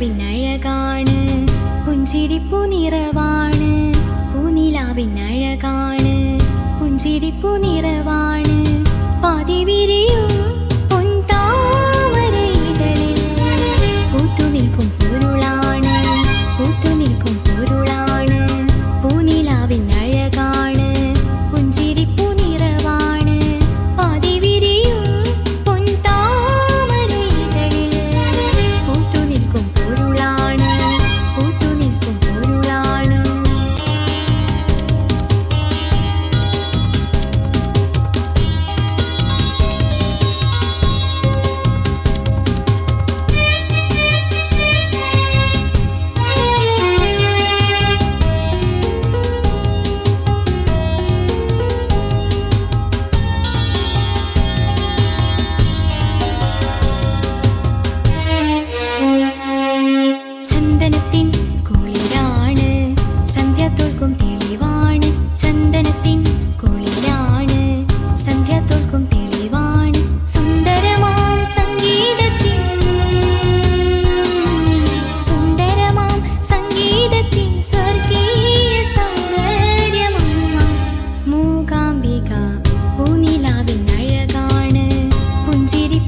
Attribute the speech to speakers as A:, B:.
A: പൂനിലാവിനഴകാണ് പുഞ്ചിരി പുനിറവാണ് പൂനിലാവിനഴകാണ്. പുഞ്ചിരി നിറവാണ്. പതിവിരിയും ചന്ദനത്തിൻ സന്ധ്യ ചന്ദനത്തിൻ സന്ധ്യ സുന്ദരമാം സംഗീതത്തിൻ സുന്ദരമാം സംഗീതത്തിൻ സ്വർഗീയ പുഞ്ചിരി